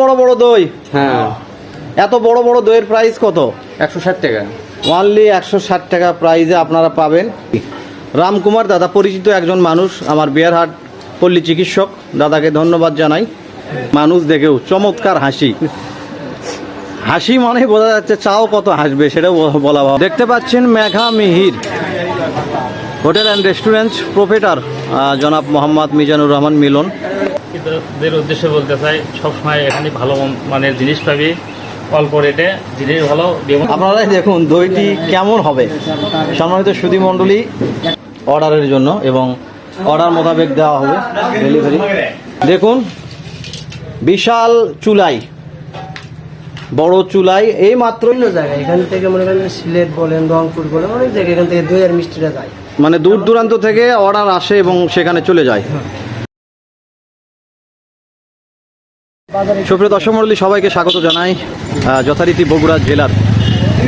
বড় বড় দই? হ্যাঁ। এত বড় বড় দইয়ের প্রাইস কত? একশো ষাট টাকা। ওনলি একশো ষাট টাকা প্রাইজে আপনারা পাবেন। রামকুমার দাদা পরিচিত একজন মানুষ আমার বিয়ারহাট পল্লী চিকিৎসক। দাদাকে ধন্যবাদ জানাই। মানুষ দেখেও চমৎকার হাসি। হাসি মানে বোঝা যাচ্ছে চাও কত হাসবে সেটাও বলা ভালো। দেখতে পাচ্ছেন Megha Mihir hotel and restaurant proprietor জনাব মোহাম্মদ মিজানুর রহমান মিলন। দের উদ্দেশ্যে বলতে চাই সবসময় এখানে ভালো মানের জিনিস পাবি অল্প রেটে জিনিস ভালো আপনারাই দেখুন দইটি কেমন হবে? সম্মানিত সুধী মণ্ডলী অর্ডারের জন্য এবং অর্ডার মোতাবেক দেওয়া হবে ডেলিভারি দেখুন বিশাল চুলাই বড় চুলাই এই মাত্র জায়গায়। এখান থেকে মনে করেন সিলেট বলেন রংপুর বলেন অনেক জায়গায় এখান থেকে দই আর মিষ্টিটা যায়। মানে দূর দূরান্ত থেকে অর্ডার আসে এবং সেখানে চলে যায়। সুপ্রিয় দর্শক মণ্ডলী, সবাইকে স্বাগত জানাই যথারীতি বগুড়া জেলার,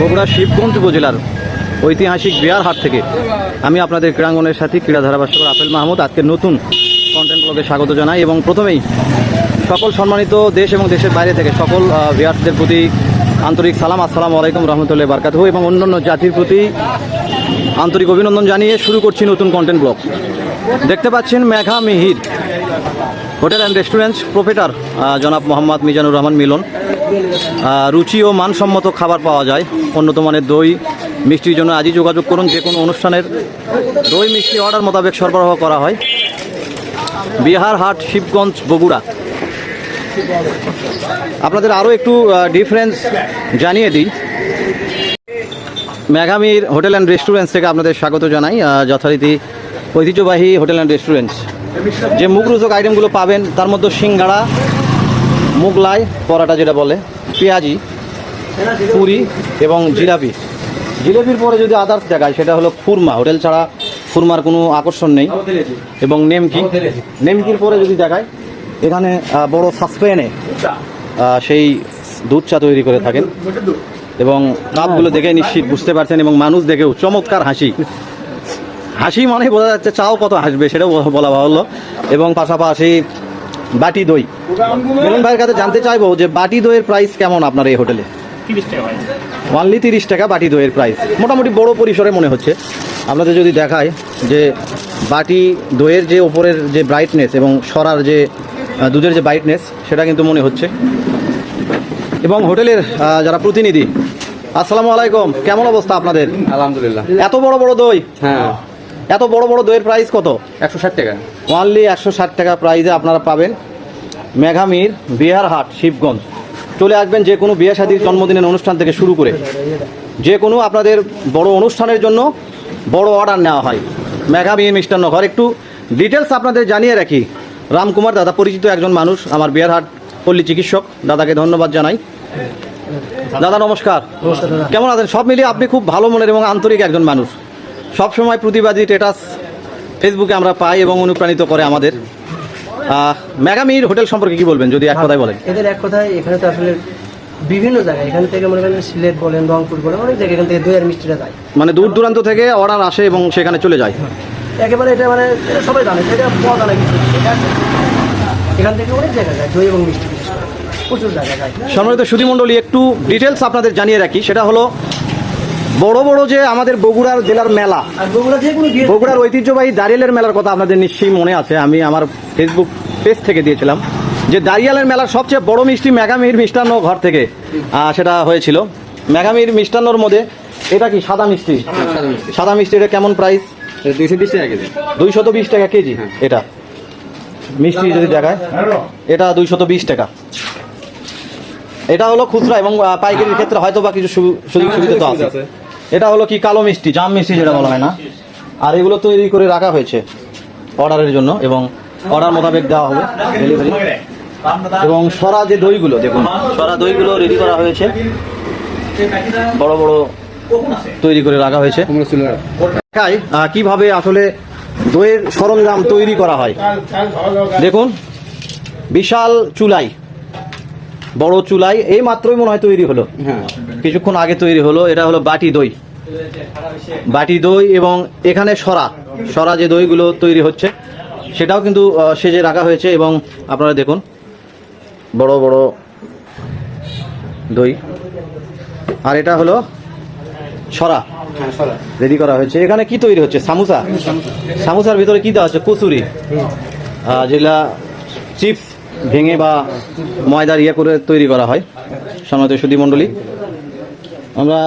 বগুড়া শিবগঞ্জ উপজেলার ঐতিহাসিক বিহারহাট থেকে আমি আপনাদের ক্রীড়াঙ্গনের সাথে ক্রীড়া ধারাভাষ্যকর আপেল মাহমুদ, আজকে নতুন কন্টেন্ট ব্লগে স্বাগত জানাই এবং প্রথমেই সকল সম্মানিত দেশ এবং দেশের বাইরে থেকে সকল ভিয়ার্সদের প্রতি আন্তরিক সালাম, আসসালামু আলাইকুম রহমতুল্লাহ বারকাতহু এবং অন্যান্য জাতির প্রতি আন্তরিক অভিনন্দন জানিয়ে শুরু করছি নতুন কন্টেন্ট ব্লগ দেখতে পাচ্ছেন Megha Mihir. Hotel and restaurant proprietor জনাব মোহাম্মদ মিজানুর রহমান মিলন। রুচি ও মানসম্মত খাবার পাওয়া যায়। উন্নত মানের দই, মিষ্টির জন্য আজই যোগাযোগ করুন। যে কোনো অনুষ্ঠানের দই, মিষ্টি অর্ডার মোতাবেক সরবরাহ করা হয়। বিহার হাট, শিবগঞ্জ, বগুড়া। আপনাদের আরও একটু ডিফারেন্স জানিয়ে দিই। মেঘামির হোটেল অ্যান্ড রেস্টুরেন্টস থেকে আপনাদের স্বাগত জানাই। যথারীতি ঐতিহ্যবাহী হোটেল অ্যান্ড রেস্টুরেন্টস। যে মুখরোচক আইটেমগুলো পাবেন, তার মধ্যে সিঙ্গাড়া, মুগলাই, পরাটা যেটা বলে, পেঁয়াজি, পুরি এবং জিলাপি। জিলাপির পরে যদি আদার্স দেখায়, সেটা হলো খুরমা। হোটেল ছাড়া খুরমার কোনো আকর্ষণ নেই। এবং নেমকি। নেমকির পরে যদি দেখায়, এখানে বড় সাসপেনে সেই দুধ চা তৈরি করে থাকেন। এবং কাপগুলো দেখে নিশ্চিত বুঝতে পারছেন এবং মানুষ দেখেও চমৎকার হাসি। হাসি মানে বোঝা যাচ্ছে চাও কত হাসবে সেটাও বলা ভালো এবং পাশাপাশি বাটি দই। মিলন ভাইয়ের কাছে জানতে চাইব যে বাটি দইয়ের প্রাইস কেমন আপনার এই হোটেলে? হয় ওনলি তিরিশ টাকা বাটি দইয়ের প্রাইস মোটামুটি বড় পরিসরে মনে হচ্ছে। আপনাদের যদি দেখায় যে বাটি দইয়ের যে ওপরের যে ব্রাইটনেস এবং সরার যে দুধের যে ব্রাইটনেস সেটা কিন্তু মনে হচ্ছে। এবং হোটেলের যারা প্রতিনিধি আসসালামু আলাইকুম। কেমন অবস্থা আপনাদের? আলহামদুলিল্লাহ। এত বড় বড় দই? হ্যাঁ। এত বড় বড় দইয়ের প্রাইস কত? একশো ষাট টাকা। ওনলি একশো ষাট টাকা প্রাইজে আপনারা পাবেন মেঘামির বিহারহাট শিবগঞ্জ। চলে আসবেন যে কোনো বিয়ে শাদীর জন্মদিনের অনুষ্ঠান থেকে শুরু করে। যে কোনো আপনাদের বড় অনুষ্ঠানের জন্য বড় অর্ডার নেওয়া হয়। মেঘামির মিষ্টান্ন ঘর। একটু ডিটেলস আপনাদের জানিয়ে রাখি। রামকুমার দাদা পরিচিত একজন মানুষ আমার বিহারহাট পল্লী চিকিৎসক। দাদাকে ধন্যবাদ জানাই। দাদা নমস্কার। কেমন আছেন? সব মিলিয়ে আপনি খুব ভালো মনের এবং আন্তরিক একজন মানুষ। সব সময় প্রতিবাদী স্টেটাস ফেসবুকে আমরা পাই এবং অনুপ্রাণিত করে আমাদের। মেগামির হোটেল সম্পর্কে কি বলবেন? যদি এক কথায় বলেন। এদের এক কথায় এখানে তো আসলে বিভিন্ন জায়গায় এখান থেকে মনে করেন সিলেট বলেন রংপুর বলেন অনেক জায়গায় এখান থেকে দই আর মিষ্টিটা যায়। মানে দূর দূরান্ত থেকে অর্ডার আসে এবং সেখানে চলে যায়। একেবারে এটা মানে এটা সবাই জানে এটা পাওয়া জানা কিছু এখান থেকে অনেক জায়গায় যায় দই এবং মিষ্টি প্রচুর জায়গায় যায়। সম্মানিত সুধীমণ্ডলী একটু ডিটেলস আপনাদের জানিয়ে রাখি। সেটা হলো বড় বড় যে আমাদের বগুড়ার জেলার মেলা বগুড়ার ঐতিহ্যবাহী দাঁড়িয়ালের মেলার কথা আপনাদের নিশ্চয়ই মনে আছে। আমি আমার ফেসবুক পেজ থেকে দিয়েছিলাম যে দাঁড়িয়ালের মেলার সবচেয়ে বড় মিষ্টি মেঘামির মিষ্টান্ন ঘর থেকে সেটা হয়েছিল। মেঘামির মিষ্টান্নর মধ্যে এটা কি সাদা মিষ্টি? সাদা মিষ্টি এটা কেমন প্রাইস দুইশো বিশ টাকা কেজি। দুইশত বিশ টাকা কেজি এটা। মিষ্টি যদি দেখায় এটা দুইশত বিশ টাকা। এটা হলো খুচরা এবং পাইকারির ক্ষেত্রে হয়তো বা কিছু সু- সুযোগ সুবিধা তো আছে। এটা হলো কি কালো মিষ্টি, জাম মিষ্টি যেটা বলা হয় না। আর এগুলো তৈরি করে রাখা হয়েছে অর্ডারের জন্য এবং অর্ডার মোতাবেক দেওয়া হবে ডেলিভারি। এবং সরা যে দইগুলো, দেখুন, সরা দইগুলো রেডি করা হয়েছে। বড় বড় তৈরি করে রাখা হয়েছে। কীভাবে আসলে দইয়ের সরঞ্জাম তৈরি করা হয়। দেখুন, বিশাল চুলাই, বড় চুলাই, এই মাত্রই মনে হয় তৈরি হলো। হ্যাঁ। কিছুক্ষণ আগে তৈরি হলো এটা হলো বাটি দই। বাটি দই এবং এখানে সরা। সরা যে দইগুলো তৈরি হচ্ছে সেটাও কিন্তু সেজে রাখা হয়েছে এবং আপনারা দেখুন বড় বড় দই। আর এটা হলো ছড়া হ্যাঁ সরা। রেডি করা হয়েছে। এখানে কি তৈরি হচ্ছে? সামোসা? সামোসার ভিতরে কি দেওয়া হচ্ছে? কচুরি যেগুলা চিপস ভেঙে বা ময়দার ইয়ে করে তৈরি করা হয়। সম্মানিত সুদী মণ্ডলী আমরা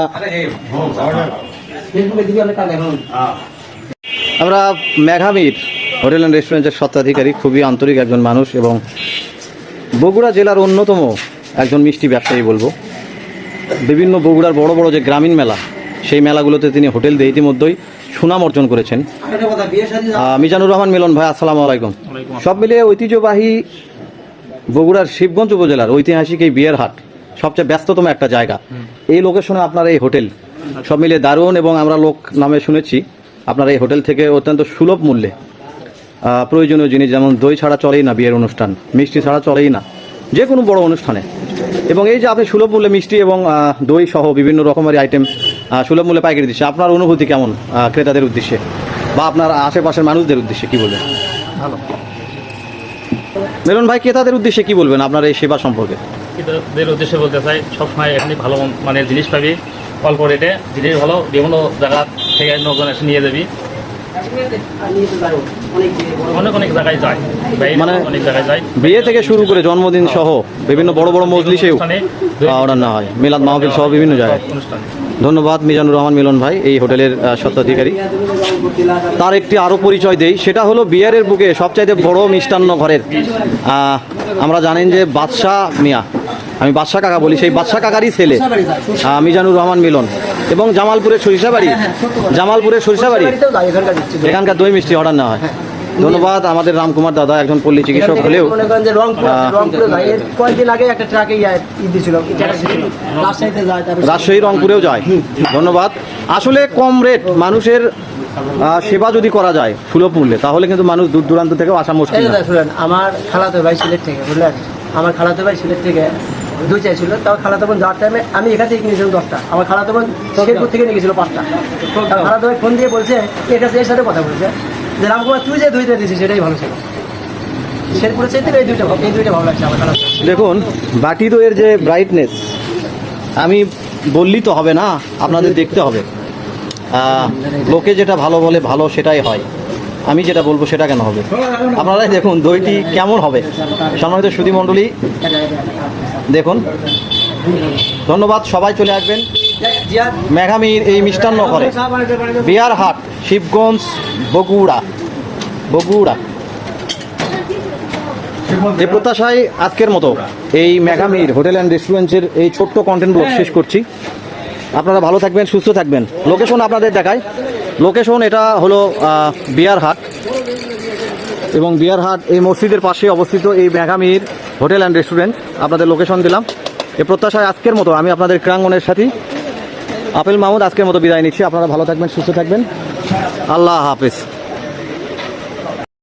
এখন আমরা মেঘামির হোটেল অ্যান্ড রেস্টুরেন্টের স্বত্বাধিকারী খুবই আন্তরিক একজন মানুষ এবং বগুড়া জেলার অন্যতম একজন মিষ্টি ব্যবসায়ী বলব। বিভিন্ন বগুড়ার বড় বড় যে গ্রামীণ মেলা সেই মেলাগুলোতে তিনি হোটেল দিয়ে ইতিমধ্যেই সুনাম অর্জন করেছেন। মিজানুর রহমান মিলন ভাই আসসালামু আলাইকুম। সব মিলিয়ে ঐতিহ্যবাহী বগুড়ার শিবগঞ্জ উপজেলার ঐতিহাসিক এই বিয়ের হাট সবচেয়ে ব্যস্ততম একটা জায়গা। এই লোকেশনে আপনার এই হোটেল। সব মিলে দারুণ এবং আমরা লোক নামে শুনেছি আপনার এই হোটেল থেকে অত্যন্ত সুলভ মূল্যে। প্রয়োজনীয় জিনিস যেমন দই ছাড়া চলেই না বিয়ের অনুষ্ঠান মিষ্টি ছাড়া চলেই না যে কোনো বড় অনুষ্ঠানে। এবং এই যে আপনি সুলভ মূল্যে মিষ্টি এবং দই সহ বিভিন্ন রকমের আইটেম সুলভ মূল্যে পাইকারি দিচ্ছে আপনার অনুভূতি কেমন ক্রেতাদের উদ্দেশ্যে? বা আপনার আশেপাশের মানুষদের উদ্দেশ্যে কি বলবেন? ভালো। মেলন ভাই ক্রেতাদের উদ্দেশ্যে কি বলবেন আপনার এই সেবা সম্পর্কে? ক্রেতাদের উদ্দেশ্যে বলতে চাই সবসময় এখানে ভালো মানের জিনিস পাবি অল্প রেটে জিনিস ভালো বিভিন্ন জায়গা থেকে লোকজন এসে নিয়ে যাবি। অনেক অনেক জায়গায় যায়। মানে- অনেক জায়গায় যায়। বিয়ে থেকে শুরু করে জন্মদিন সহ বিভিন্ন বড় বড় মজলিসেও অর্ডার না হয়। মিলাদ মাহফিল সহ বিভিন্ন জায়গায়। ধন্যবাদ মিজানুর রহমান মিলন ভাই এই হোটেলের স্বত্বাধিকারী। তার একটি আরও পরিচয় দেই সেটা হলো বিয়ারের বুকে সবচাইতে বড় মিষ্টান্ন ঘরের আমরা জানেন যে বাদশাহ মিয়া। আমি বাদশাহ কাকা বলি সেই বাদশাহ কাকারই ছেলে। মিজানুর রহমান মিলন। এবং জামালপুরের সরিষাবাড়ি জামালপুরের সরিষাবাড়ি বাড়িতেও যাই এখানকার দই মিষ্টি অর্ডার নেওয়া হয়। ধন্যবাদ আমাদের রামকুমার দাদা একজন পল্লী চিকিৎসক হলেও। রাজশাহী রংপুরেও যায়। ধন্যবাদ। আসলে কম রেট মানুষের সেবা যদি করা যায় সুলভ মূল্যে তাহলে কিন্তু মানুষ দূর দূরান্ত থেকেও আসা মুশকিল আমার খালাতো ভাই সিলেট থেকে বুঝলেন? আমার খালাতো ভাই সিলেট থেকে দুই চাইছিল, তাও খালাতো বোন যাওয়ার টাইমে আমি এখান থেকে কিনেছিলাম দশটা। আমার খালাতো বোন শেরপুর থেকে নিয়ে গেছিল পাঁচটা খালাতো ভাই ফোন দিয়ে বলছে এর কাছে এর সাথে কথা বলছে। যে রামকুমার, তুই যে দুইটা দিয়েছিস, সেটাই ভালো ছিল। শেরপুরের চাইতে এই দুইটা এই দুইটা ভালো লাগছে আমার খালাতো দেখুন, বাটি দইয়ের যে ব্রাইটনেস আমি বললি তো হবে না, আপনাদের দেখতে হবে। লোকে যেটা ভালো বলে, ভালো সেটাই হয়। আমি যেটা বলব সেটা কেন হবে? আপনারাই দেখুন দইটি কেমন হবে। সম্মানিত সুধী মণ্ডলী, দেখুন। ধন্যবাদ, সবাই চলে আসবেন। মেঘামির এই মিষ্টান্ন করে বিহার হাট, শিবগঞ্জ, বগুড়া। বগুড়া। যে প্রত্যাশায় আজকের মতো এই মেঘামির হোটেল অ্যান্ড রেস্টুরেন্টের এই ছোট্ট কন্টেন্ট ব্লগ শেষ করছি। আপনারা ভালো থাকবেন, সুস্থ থাকবেন। লোকেশন আপনাদের দেখায় লোকেশন এটা হলো বিয়ারহাট। বিয়ার হাট এবং বিয়ার হাট এই মসজিদের পাশে অবস্থিত এই মেঘামির হোটেল অ্যান্ড রেস্টুরেন্ট। আপনাদের লোকেশন দিলাম। এ প্রত্যাশায় আজকের মতো আমি আপনাদের ক্রাঙ্গনের সাথী। আপেল মাহমুদ, আজকের মতো বিদায় নিচ্ছি। আপনারা ভালো থাকবেন, সুস্থ থাকবেন। আল্লাহ হাফেজ।